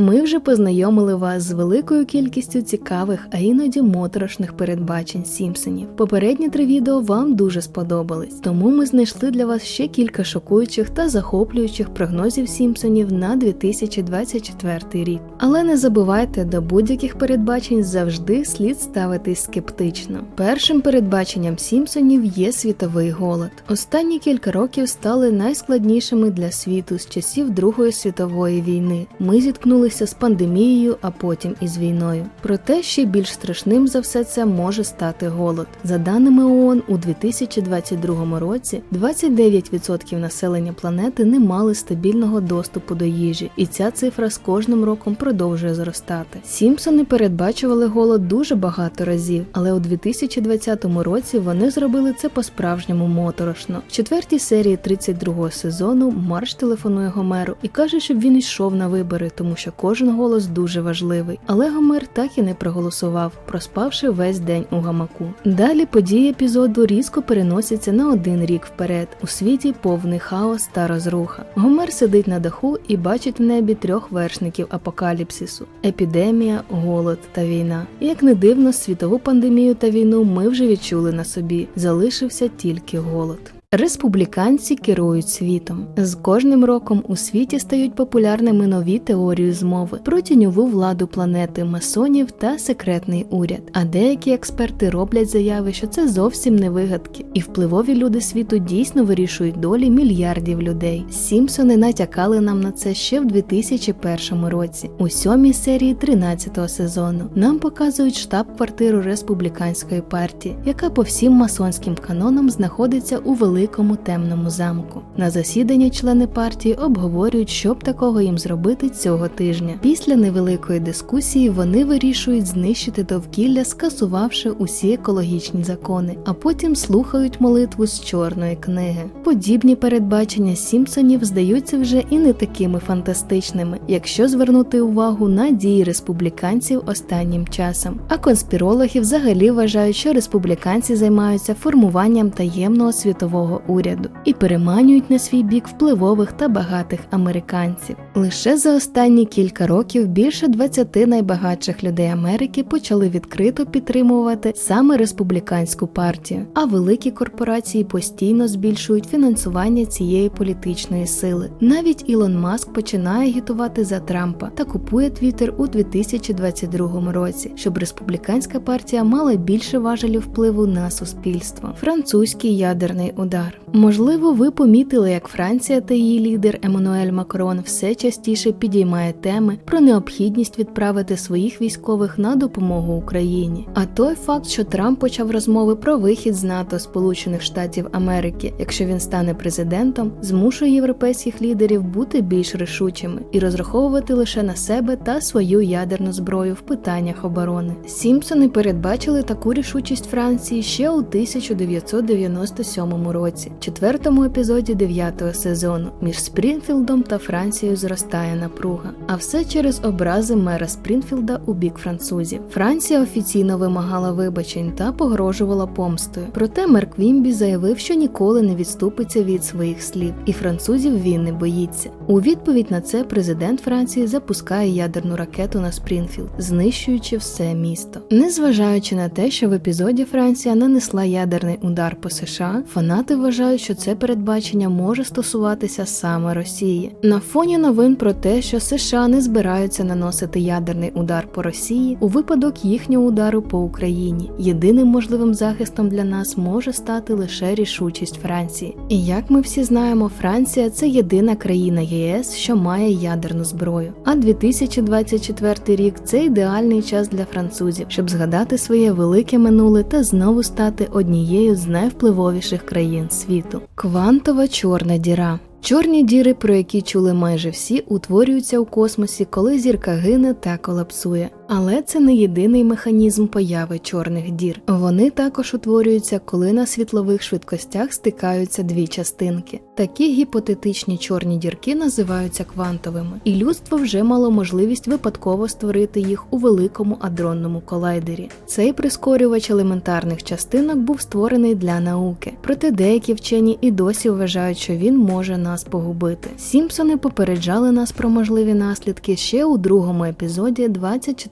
Ми вже познайомили вас з великою кількістю цікавих, а іноді моторошних передбачень Сімпсонів. Попередні три відео вам дуже сподобались, тому ми знайшли для вас ще кілька шокуючих та захоплюючих прогнозів Сімпсонів на 2024 рік. Але не забувайте, до будь-яких передбачень завжди слід ставитись скептично. Першим передбаченням Сімпсонів є світовий голод. Останні кілька років стали найскладнішими для світу з часів Другої світової війни. Ми зіткнулися з пандемією, а потім із війною. Проте ще більш страшним за все це може стати голод. За даними ООН, у 2022 році 29% населення планети не мали стабільного доступу до їжі, і ця цифра з кожним роком продовжує зростати. Сімпсони передбачували голод дуже багато разів, але у 2020 році вони зробили це по-справжньому моторошно. В четвертій серії 32-го сезону Марш телефонує Гомеру і каже, щоб він йшов на вибори, тому що кожен голос дуже важливий. Але Гомер так і не проголосував, проспавши весь день у гамаку. Далі події епізоду різко переносяться на один рік вперед. У світі повний хаос та розруха. Гомер сидить на даху і бачить в небі трьох вершників апокаліпсису: епідемія, голод та війна. Як не дивно, світову пандемію та війну ми вже відчули на собі. Залишився тільки голод. Республіканці керують світом. З кожним роком у світі стають популярними нові теорії змови про тіньову владу планети, масонів та секретний уряд. А деякі експерти роблять заяви, що це зовсім не вигадки, і впливові люди світу дійсно вирішують долі мільярдів людей. Сімпсони натякали нам на це ще в 2001 році, у сьомій серії 13-го сезону. Нам показують штаб-квартиру республіканської партії, яка по всім масонським канонам знаходиться у великому темному замку. На засіданні члени партії обговорюють, що б такого їм зробити цього тижня. Після невеликої дискусії вони вирішують знищити довкілля, скасувавши усі екологічні закони, а потім слухають молитву з чорної книги. Подібні передбачення Сімпсонів здаються вже і не такими фантастичними, якщо звернути увагу на дії республіканців останнім часом. А конспірологи взагалі вважають, що республіканці займаються формуванням таємного світового уряду і переманюють на свій бік впливових та багатих американців. Лише за останні кілька років більше 20 найбагатших людей Америки почали відкрито підтримувати саме республіканську партію, а великі корпорації постійно збільшують фінансування цієї політичної сили. Навіть Ілон Маск починає агітувати за Трампа та купує Твіттер у 2022 році, щоб республіканська партія мала більше важелів впливу на суспільство. Французький ядерний удар. Можливо, ви помітили, як Франція та її лідер Еммануель Макрон все частіше підіймає теми про необхідність відправити своїх військових на допомогу Україні. А той факт, що Трамп почав розмови про вихід з НАТО Сполучених Штатів Америки, якщо він стане президентом, змушує європейських лідерів бути більш рішучими і розраховувати лише на себе та свою ядерну зброю в питаннях оборони. Сімпсони передбачили таку рішучість Франції ще у 1997 році, четвертому епізоді дев'ятого сезону. Між Спрінфілдом та Францією зростає напруга. А все через образи мера Спрінфілда у бік французів. Франція офіційно вимагала вибачень та погрожувала помстою. Проте мер Квімбі заявив, що ніколи не відступиться від своїх слів, і французів він не боїться. У відповідь на це президент Франції запускає ядерну ракету на Спрінфілд, знищуючи все місто. Незважаючи на те, що в епізоді Франція нанесла ядерний удар по США, фанати вважають, що це передбачення може стосуватися саме Росії. На фоні новин про те, що США не збираються наносити ядерний удар по Росії у випадок їхнього удару по Україні. Єдиним можливим захистом для нас може стати лише рішучість Франції. І як ми всі знаємо, Франція це єдина країна ЄС, що має ядерну зброю. А 2024 рік це ідеальний час для французів, щоб згадати своє велике минуле та знову стати однією з найвпливовіших країн світу. Квантова чорна діра. Чорні діри, про які чули майже всі, утворюються у космосі, коли зірка гине та колапсує. Але це не єдиний механізм появи чорних дір. Вони також утворюються, коли на світлових швидкостях стикаються дві частинки. Такі гіпотетичні чорні дірки називаються квантовими, і людство вже мало можливість випадково створити їх у великому адронному колайдері. Цей прискорювач елементарних частинок був створений для науки, проте деякі вчені і досі вважають, що він може нас погубити. Сімпсони попереджали нас про можливі наслідки ще у другому епізоді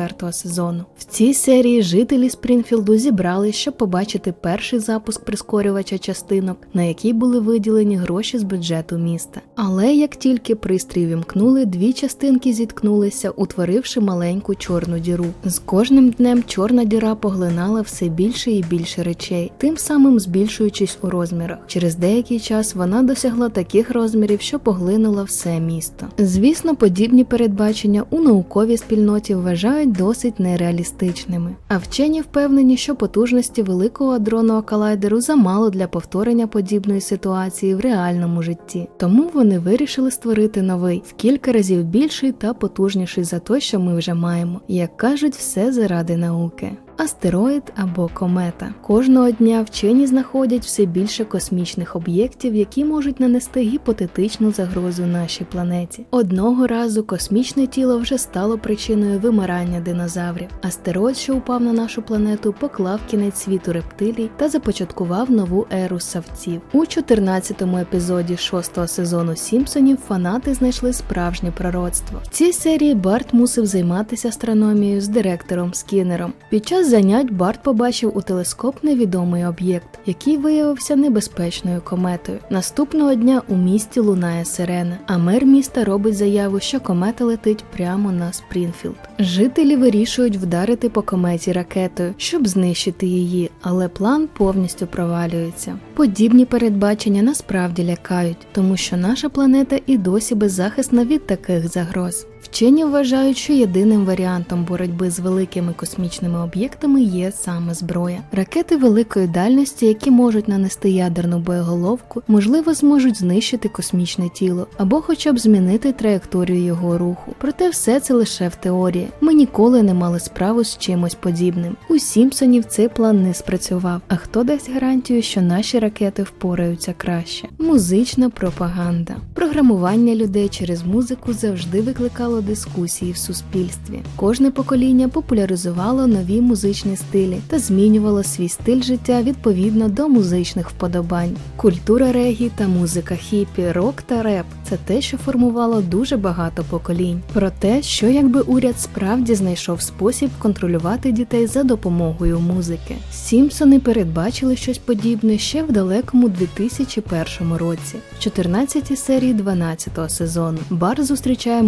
24-го сезону. В цій серії жителі Спрінфілду зібрались, щоб побачити перший запуск прискорювача частинок, на який були виділені гроші з бюджету міста. Але як тільки пристрій вімкнули, дві частинки зіткнулися, утворивши маленьку чорну діру. З кожним днем чорна діра поглинала все більше і більше речей, тим самим збільшуючись у розмірах. Через деякий час вона досягла таких розмірів, що поглинула все місто. Звісно, подібні передбачення у науковій спільноті вважають досить нереалістичними. А вчені впевнені, що потужності великого адронного колайдеру замало для повторення подібної ситуації в реальному житті. Тому вони вирішили створити новий в кілька разів більший та потужніший за той, що ми вже маємо. Як кажуть, все заради науки. Астероїд або комета. Кожного дня вчені знаходять все більше космічних об'єктів, які можуть нанести гіпотетичну загрозу нашій планеті. Одного разу космічне тіло вже стало причиною вимирання динозаврів. Астероїд, що упав на нашу планету, поклав кінець світу рептилій та започаткував нову еру савців. У 14-му епізоді 6-го сезону Сімпсонів фанати знайшли справжнє пророцтво. В цій серії Барт мусив займатися астрономією з директором Скіннером. Під час занять Барт побачив у телескоп невідомий об'єкт, який виявився небезпечною кометою. Наступного дня у місті лунає сирена, а мер міста робить заяву, що комета летить прямо на Спрінфілд. Жителі вирішують вдарити по кометі ракетою, щоб знищити її, але план повністю провалюється. Подібні передбачення насправді лякають, тому що наша планета і досі беззахисна від таких загроз. Вчені вважають, що єдиним варіантом боротьби з великими космічними об'єктами є саме зброя. Ракети великої дальності, які можуть нанести ядерну боєголовку, можливо, зможуть знищити космічне тіло або хоча б змінити траєкторію його руху. Проте все це лише в теорії. Ми ніколи не мали справу з чимось подібним. У Сімпсонів цей план не спрацював. А хто дасть гарантію, що наші ракети впораються краще? Музична пропаганда. Програмування людей через музику завжди викликало дискусії в суспільстві. Кожне покоління популяризувало нові музичні стилі та змінювало свій стиль життя відповідно до музичних вподобань. Культура регі та музика хіпі, рок та реп це те, що формувало дуже багато поколінь. Про те, що якби уряд справді знайшов спосіб контролювати дітей за допомогою музики. Сімпсони передбачили щось подібне ще в далекому 2001 році. В 14 серії 12 сезону Бар зустрічає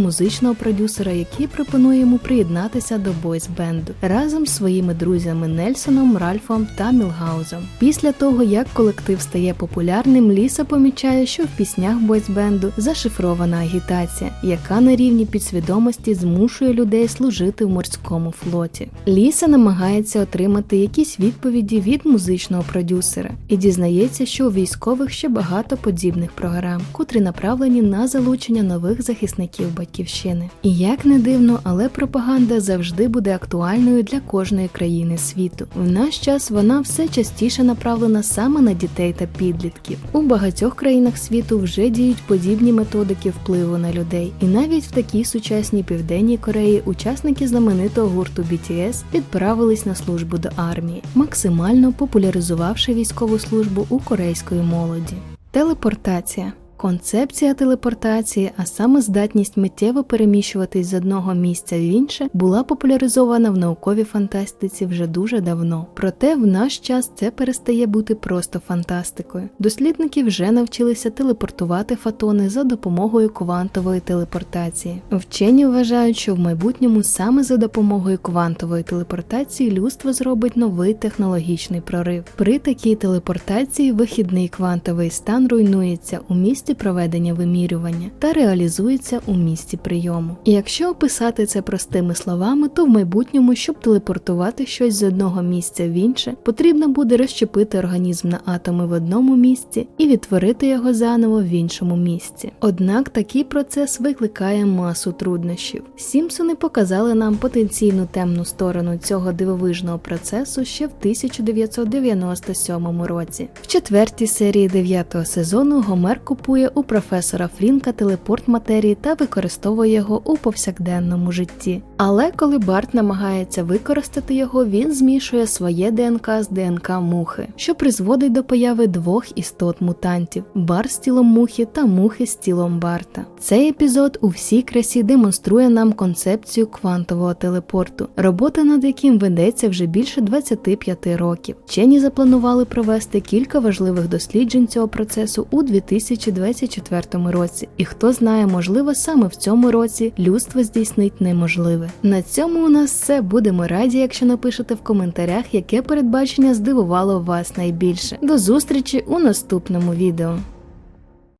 музичного продюсера, який пропонує йому приєднатися до бойс-бенду разом з своїми друзями Нельсоном, Ральфом та Мілгаузом. Після того, як колектив стає популярним, Ліса помічає, що в піснях бойс-бенду зашифрована агітація, яка на рівні підсвідомості змушує людей служити в морському флоті. Ліса намагається отримати якісь відповіді від музичного продюсера і дізнається, що у військових ще багато подібних програм, котрі направлені на залучення нових захисників батьківщини. І як не дивно, але пропаганда завжди буде актуальною для кожної країни світу. В наш час вона все частіше направлена саме на дітей та підлітків. У багатьох країнах світу вже діють подібні методики впливу на людей, і навіть в такій сучасній південній Кореї учасники знаменитого гурту BTS відправились на службу до армії, максимально популяризувавши військову службу у корейської молоді. Телепортація Концепція телепортації, а саме здатність миттєво переміщуватись з одного місця в інше, була популяризована в науковій фантастиці вже дуже давно. Проте в наш час це перестає бути просто фантастикою. Дослідники вже навчилися телепортувати фотони за допомогою квантової телепортації. Вчені вважають, що в майбутньому саме за допомогою квантової телепортації людство зробить новий технологічний прорив. При такій телепортації вихідний квантовий стан руйнується у місті місці проведення вимірювання та реалізується у місці прийому. І якщо описати це простими словами, то в майбутньому, щоб телепортувати щось з одного місця в інше, потрібно буде розщепити організм на атоми в одному місці і відтворити його заново в іншому місці. Однак такий процес викликає масу труднощів. Сімпсони показали нам потенційну темну сторону цього дивовижного процесу ще в 1997 році. В четвертій серії дев'ятого сезону Гомер купує у професора Фрінка телепорт матерії та використовує його у повсякденному житті. Але коли Барт намагається використати його, він змішує своє ДНК з ДНК мухи, що призводить до появи двох істот мутантів: Бар з тілом мухи та мухи з тілом Барта. Цей епізод у всій красі демонструє нам концепцію квантового телепорту, робота над яким ведеться вже більше 25 років. Вчені запланували провести кілька важливих досліджень цього процесу у 2024 році. І хто знає, можливо, саме в цьому році людство здійснить неможливе. На цьому у нас все. Будемо раді, якщо напишете в коментарях, яке передбачення здивувало вас найбільше. До зустрічі у наступному відео.